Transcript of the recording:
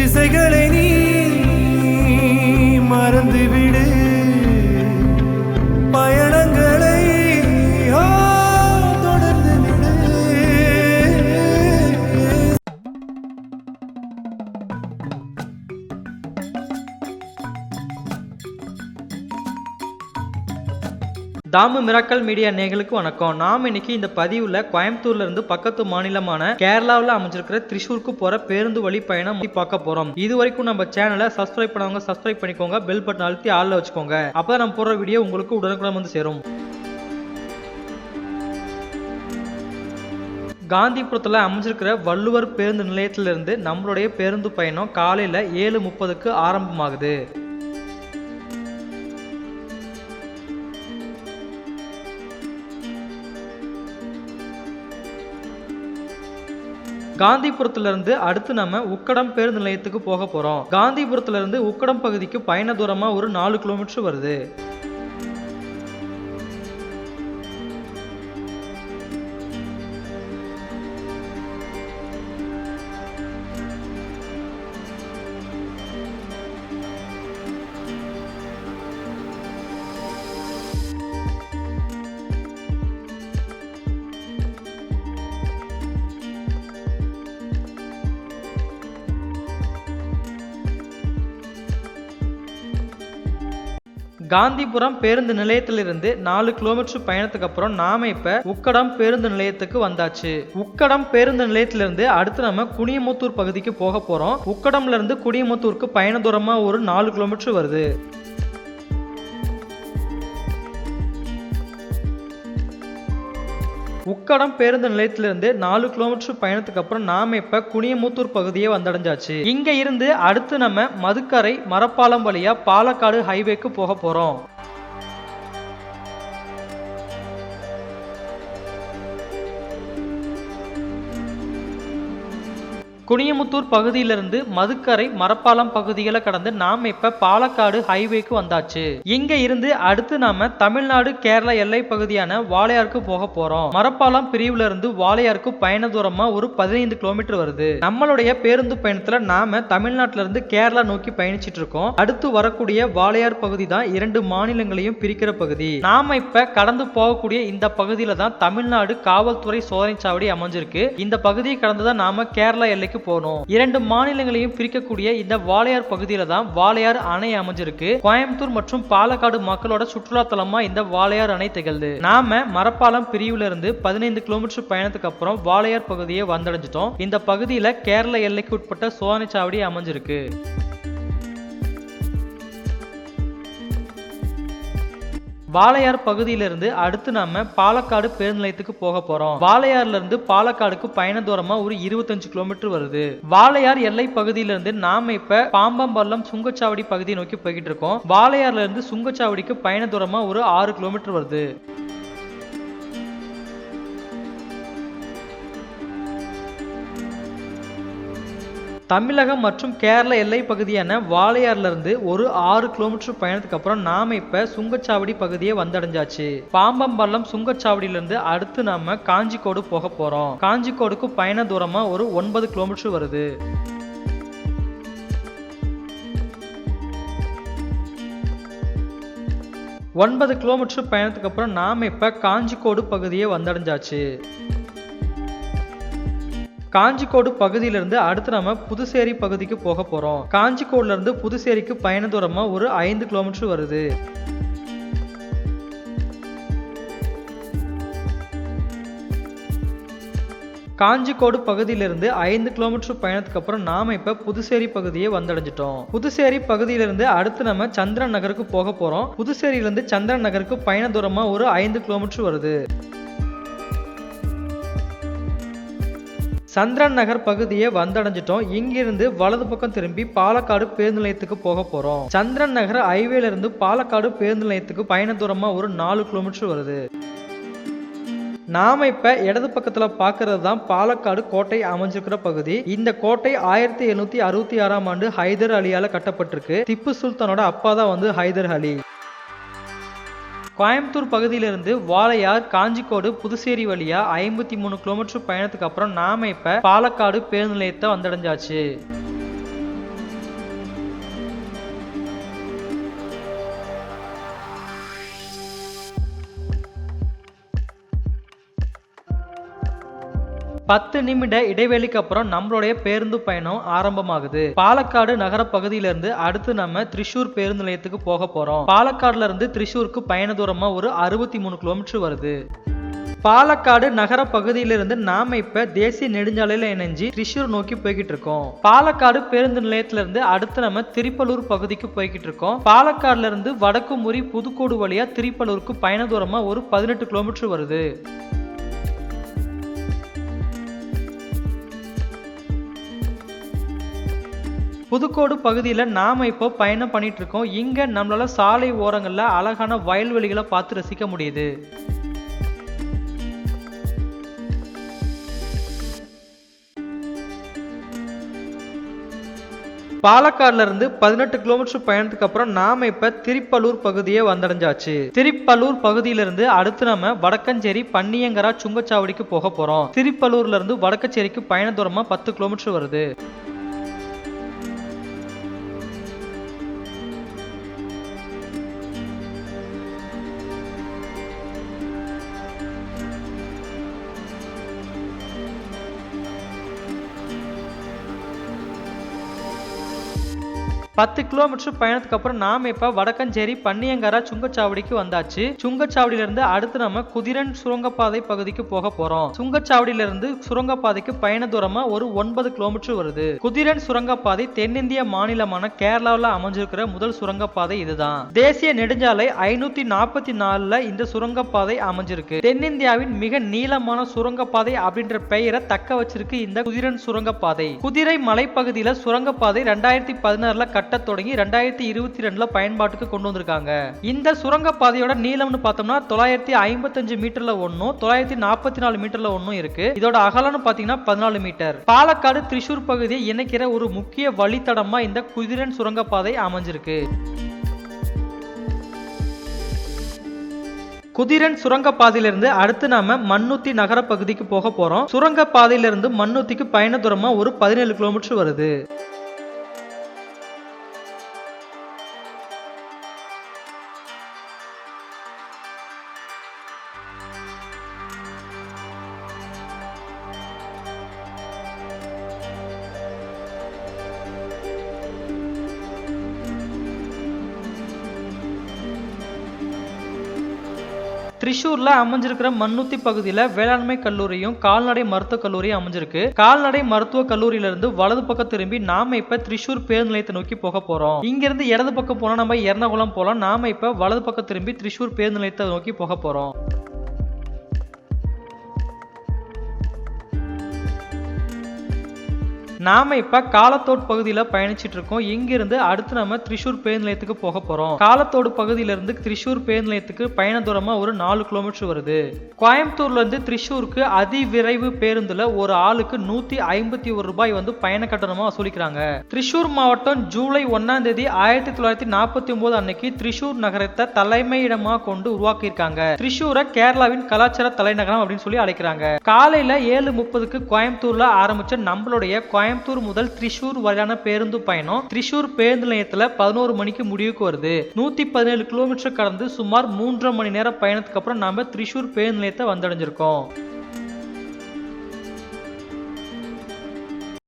திசைகளை நீ Damu miracle media நேர்களுக்கு வணக்கம். நாம் இன்னைக்கு இந்த பதிவுல கோயம்புத்தூர்ல இருந்து பக்கத்து மாநிலமான கேரளாவில் அமைஞ்சிருக்கிற திரிசூருக்கு போற பேருந்து வழி பயணம் பார்க்க போறோம். இது வரைக்கும் நம்ம சேனலை சப்ஸ்கிரைப் பண்ணவங்க சப்ஸ்கிரைப் பண்ணிக்கோங்க. பெல் பட்டன் அழுத்தி ஆள்ல வச்சுக்கோங்க. அப்போ நம்ம போடுற வீடியோ உங்களுக்கு உடனுக்குடன் வந்து சேரும். காந்திபுரத்தில் அமைஞ்சிருக்கிற வள்ளுவர் பேருந்து நிலையத்திலிருந்து நம்மளுடைய பேருந்து பயணம் காலையில் ஏழு முப்பதுக்கு ஆரம்பமாகுது. காந்திபுரத்துல இருந்து அடுத்து நம்ம உக்கடம் பேருந்து நிலையத்துக்கு போக போறோம். காந்திபுரத்துல இருந்து உக்கடம் பகுதிக்கு பயண தூரமா ஒரு நாலு கிலோமீட்டர் வருது. காந்திபுரம் பேருந்து நிலையத்திலிருந்து நாலு கிலோமீட்டர் பயணத்துக்கு அப்புறம் நாம இப்ப உக்கடம் பேருந்து நிலையத்துக்கு வந்தாச்சு. உக்கடம் பேருந்து நிலையத்திலிருந்து அடுத்து நம்ம குனியமுத்தூர் பகுதிக்கு போக போறோம். உக்கடம்ல இருந்து குனியமுத்தூருக்கு பயண தூரமா ஒரு நாலு கிலோமீட்டர் வருது. உக்கடம் பேருந்து நிலையத்திலிருந்து நாலு கிலோமீட்டர் பயணத்துக்கு அப்புறம் நாம இப்ப குனியமுத்தூர் பகுதியே வந்தடைஞ்சாச்சு. இங்க இருந்து அடுத்து நம்ம மதுக்கரை மரப்பாலம் வழியா பாலக்காடு ஹைவேக்கு போக போறோம். குனியமுத்தூர் பகுதியிலிருந்து மதுக்கரை மரப்பாலம் பகுதிகளை கடந்து நாம் இப்ப பாலக்காடு ஹைவேக்கு வந்தாச்சு. இங்க இருந்து அடுத்து நாம தமிழ்நாடு கேரளா எல்லை பகுதியான வாளையாருக்கு போக போறோம். மரப்பாலம் பிரிவுல இருந்து வாளையாருக்கு பயண தூரமா ஒரு பதினைந்து கிலோமீட்டர் வருது. நம்மளுடைய பேருந்து பயணத்துல நாம தமிழ்நாட்டுல இருந்து கேரளா நோக்கி பயணிச்சிட்டு இருக்கோம். அடுத்து வரக்கூடிய வாளையார் பகுதி தான் இரண்டு மாநிலங்களையும் பிரிக்கிற பகுதி. நாம இப்ப கடந்து போகக்கூடிய இந்த பகுதியில தான் தமிழ்நாடு காவல்துறை சோதனை சாவடி அமைஞ்சிருக்கு. இந்த பகுதியை கடந்து தான் நாம கேரளா எல்லைக்கு போகணும் இரண்டு மாநிலங்களையும் பிரிக்கக்கூடிய இந்த வாளையார் பகுதியில தான் வாளையார் அணை அமைஞ்சிருக்கு. கோயம்புத்தூர் மற்றும் பாலக்காடு மக்களோட சுற்றுலா தலமா இந்த வாளையார் அணை திகழ்ந்து நாம மரப்பாலம் பிரிவுல இருந்து பதினைந்து கிலோமீட்டர் பயணத்துக்கு அப்புறம் வாளையார் பகுதியை வந்தடைஞ்சிட்டோம். இந்த பகுதியில கேரள எல்லைக்கு உட்பட்ட சோதனை சாவடி அமைஞ்சிருக்கு. வாளையார் பகுதியிலிருந்து அடுத்து நம்ம பாலக்காடு பேருந்து நிலையத்துக்கு போக போறோம். வாளையார்ல இருந்து பாலக்காடுக்கு பயண தூரமா ஒரு இருபத்தஞ்சு கிலோமீட்டர் வருது. வாளையார் எல்லை பகுதியிலிருந்து நாம இப்ப பாம்பம்பள்ளம் சுங்கச்சாவடி பகுதியை நோக்கி போய்கிட்டு இருக்கோம். வாளையார்ல இருந்து சுங்கச்சாவடிக்கு பயண தூரமா ஒரு ஆறு கிலோமீட்டர் வருது. தமிழகம் மற்றும் கேரள எல்லை பகுதியான வாளையார்லேருந்து ஒரு ஆறு கிலோமீட்டர் பயணத்துக்கு அப்புறம் நாம இப்போ சுங்கச்சாவடி பகுதியை வந்தடைஞ்சாச்சு. பாம்பம்பள்ளம் சுங்கச்சாவடியிலேருந்து அடுத்து நாம காஞ்சிக்கோடு போக போகிறோம் காஞ்சிக்கோடுக்கு பயண தூரமாக ஒரு ஒன்பது கிலோமீட்டர் வருது. ஒன்பது கிலோமீட்டர் பயணத்துக்கு அப்புறம் நாம இப்போ காஞ்சிக்கோடு பகுதியை வந்தடைஞ்சாச்சு. காஞ்சிக்கோடு பகுதியிலிருந்து அடுத்து நம்ம புதுச்சேரி பகுதிக்கு போக போகிறோம் காஞ்சிக்கோடுல இருந்து புதுச்சேரிக்கு பயண தூரமாக ஒரு ஐந்து கிலோமீட்டர் வருது. காஞ்சிக்கோடு பகுதியிலிருந்து ஐந்து கிலோமீட்டர் பயணத்துக்கு அப்புறம் நாம இப்ப புதுச்சேரி பகுதியை வந்தடைஞ்சிட்டோம். புதுச்சேரி பகுதியிலிருந்து அடுத்து நம்ம சந்திரன் நகருக்கு போக போறோம். புதுச்சேரியிலிருந்து சந்திரன் நகருக்கு பயண தூரமா ஒரு ஐந்து கிலோமீட்டர் வருது. சந்திரன் நகர் பகுதியை வந்தடைஞ்சிட்டோம். இங்கிருந்து வலது பக்கம் திரும்பி பாலக்காடு பேருந்து நிலையத்துக்கு போக போறோம். சந்திரன் நகர் ஹைவேல இருந்து பாலக்காடு பேருந்து நிலையத்துக்கு பயண தூரமா ஒரு நாலு கிலோமீட்டர் வருது. நாம இப்ப இடது பக்கத்துல பாக்குறது தான் பாலக்காடு கோட்டை அமைஞ்சிருக்கிற பகுதி. இந்த கோட்டை ஆயிரத்தி எழுநூத்தி அறுபத்தி ஆறாம் ஆண்டு ஹைதர் அலியால கட்டப்பட்டிருக்கு. திப்பு சுல்தானோட அப்பா தான் வந்து ஹைதர் அலி. கோயம்புத்தூர் பகுதியிலிருந்து வாளையார் காஞ்சிக்கோடு புதுச்சேரி வழியா ஐம்பத்தி மூணு கிலோமீட்டர் பயணத்துக்கு அப்புறம் நாம இப்ப பாலக்காடு பேருந்து நிலையத்தை வந்தடைஞ்சாச்சு. பத்து நிமிட இடைவெளிக்கு அப்புறம் நம்மளுடைய பேருந்து பயணம் ஆரம்பமாகுது. பாலக்காடு நகர பகுதியிலிருந்து அடுத்து நம்ம திரிஷூர் பேருந்து நிலையத்துக்கு போக போறோம். பாலக்காடுல இருந்து திரிஷூருக்கு பயண தூரமா ஒரு அறுபத்தி மூணு கிலோமீட்டர் வருது. பாலக்காடு நகர பகுதியிலிருந்து நாம இப்ப தேசிய நெடுஞ்சாலையில இணைஞ்சு திரிஷூர் நோக்கி போய்கிட்டு இருக்கோம். பாலக்காடு பேருந்து நிலையத்துல இருந்து அடுத்து நம்ம திருப்பலூர் பகுதிக்கு போய்கிட்டு இருக்கோம். பாலக்காடுல இருந்து வடக்குமுறி புதுக்கோடு வழியா திருப்பலூருக்கு பயண தூரமா ஒரு பதினெட்டு கிலோமீட்டர் வருது. புதுக்கோடு பகுதியில் நாம் இப்போ பயணம் பண்ணிட்டு இருக்கோம் இங்கே நம்மளால் சாலை ஓரங்களில் அழகான வயல்வெளிகளை பார்த்து ரசிக்க முடியுது. பாலக்காடுல இருந்து பதினெட்டு கிலோமீட்டர் பயணத்துக்கு அப்புறம் நாம இப்ப திரிப்பலூர் பகுதியே வந்தடைஞ்சாச்சு. திருப்பலூர் பகுதியிலிருந்து அடுத்து நம்ம வடக்கஞ்சேரி பன்னியங்கரா சுங்கச்சாவடிக்கு போக போறோம். திரிப்பலூர்ல இருந்து வடக்கச்சேரிக்கு பயண தூரமா பத்து கிலோமீட்டர் வருது. பத்து கிலோமீட்டர் பயணத்துக்கு அப்புறம் நாம இப்ப வடக்கஞ்சேரி பன்னியங்கரா சுங்கச்சாவடிக்கு வந்தாச்சு. சுங்கச்சாவடியில இருந்து அடுத்து நம்ம குதிரன் சுரங்கப்பாதை பகுதிக்கு போக போறோம். சுங்கச்சாவடியில இருந்து சுரங்கப்பாதைக்கு பயண தூரமா ஒரு ஒன்பது கிலோமீட்டர் வருது. குதிரன் சுரங்கப்பாதை தென்னிந்திய மாநிலமான கேரளாவில் அமைஞ்சிருக்கிற முதல் சுரங்கப்பாதை இதுதான். தேசிய நெடுஞ்சாலை ஐநூத்தி நாற்பத்தி நாலுல இந்த சுரங்கப்பாதை அமைஞ்சிருக்கு. தென்னிந்தியாவின் மிக நீளமான சுரங்கப்பாதை அப்படின்ற பெயரை தக்க வச்சிருக்கு இந்த குதிரன் சுரங்கப்பாதை. குதிரை மலைப்பகுதியில சுரங்கப்பாதை ரெண்டாயிரத்தி பதினாறுல கட்ட தொடங்கி ரெண்டாயிரத்தி இருபத்தி ரெண்டுல பயன்பாட்டுக்கு கொண்டு வந்திருக்காங்க. இந்த சுரங்கப்பாதையோட நீளம்னு பார்த்தோம்னா தொள்ளாயிரத்தி ஐம்பத்தஞ்சு மீட்டர்ல ஒன்னும் தொள்ளாயிரத்தி நாற்பத்தி நாலு மீட்டர்ல ஒன்னும் இருக்கு. இதோட அகலம்னு பாத்தீங்கன்னா பதினாலு மீட்டர். பாலக்காடு திரிசூர் பகுதியை இணைக்கிற ஒரு முக்கிய வழித்தடமா இந்த குதிரன் சுரங்கப்பாதை அமைஞ்சிருக்கு. குதிரன் சுரங்கப்பாதையிலிருந்து அடுத்து நாம மண்ணுத்தி நகர பகுதிக்கு போக போறோம். சுரங்கப்பாதையிலிருந்து மண்ணுத்திக்கு பயண தூரமா ஒரு பதினேழு கிலோமீட்டர் வருது. திரிசூர்ல அமைஞ்சிருக்கிற மண்ணூத்தி பகுதியில வேளாண்மை கல்லூரியும் கால்நடை மருத்துவக் கல்லூரியும் அமைஞ்சிருக்கு. கால்நடை மருத்துவ கல்லூரியில இருந்து வலது பக்கம் திரும்பி நாம இப்ப திரிசூர் பேருந்து நிலையத்தை நோக்கி போக போறோம். இங்க இருந்து இடது பக்கம் போனா நம்ம எர்ணாகுளம் போலாம். நாம இப்ப வலது பக்கம் திரும்பி திரிசூர் பேருந்து நிலையத்தை நோக்கி போக போறோம். நாம இப்ப காலத்தோடு பகுதியில பயணிச்சிட்டு இருக்கோம். இங்கிருந்து அடுத்து நம்ம திரிஷூர் பேருந்து நிலையத்துக்கு போக போறோம். காலத்தோடு பகுதியில இருந்து திரிஷூர் பேருந்து நிலையத்துக்கு பயண தூரமா ஒரு நாலு கிலோமீட்டர் வருது. கோயம்புத்தூர்ல இருந்து திரிஷூருக்கு அதிவிரைவு பேருந்துல ஒரு ஆளுக்கு நூத்தி ஐம்பத்தி ஒரு ரூபாய் வந்து பயண கட்டணமா வசூலிக்கிறாங்க. திரிஷூர் மாவட்டம் ஜூலை ஒன்னாம் தேதி ஆயிரத்தி தொள்ளாயிரத்தி நாற்பத்தி ஒன்பது அன்னைக்கு திரிஷூர் நகரத்தை தலைமையிடமா கொண்டு உருவாக்கியிருக்காங்க. திரிஷூரை கேரளாவின் கலாச்சார தலைநகரம் அப்படின்னு சொல்லி அழைக்கிறாங்க. காலையில ஏழு முப்பதுக்கு கோயம்புத்தூர்ல ஆரம்பிச்ச நம்மளுடைய கோயம்புத்தூர் கோயம்புத்தூர் முதல் திரிஷூர் வரையான பேருந்து பயணம் திரிஷூர் பேருந்து நிலையத்துல பதினோரு மணிக்கு முடிவுக்கு வருது. நூத்தி பதினேழு கிலோமீட்டர் கடந்து சுமார் மூன்றரை மணி நேரம் பயணத்துக்கு அப்புறம் நாம திரிசூர் பேருந்து நிலையத்தை வந்தடைஞ்சிருக்கோம்.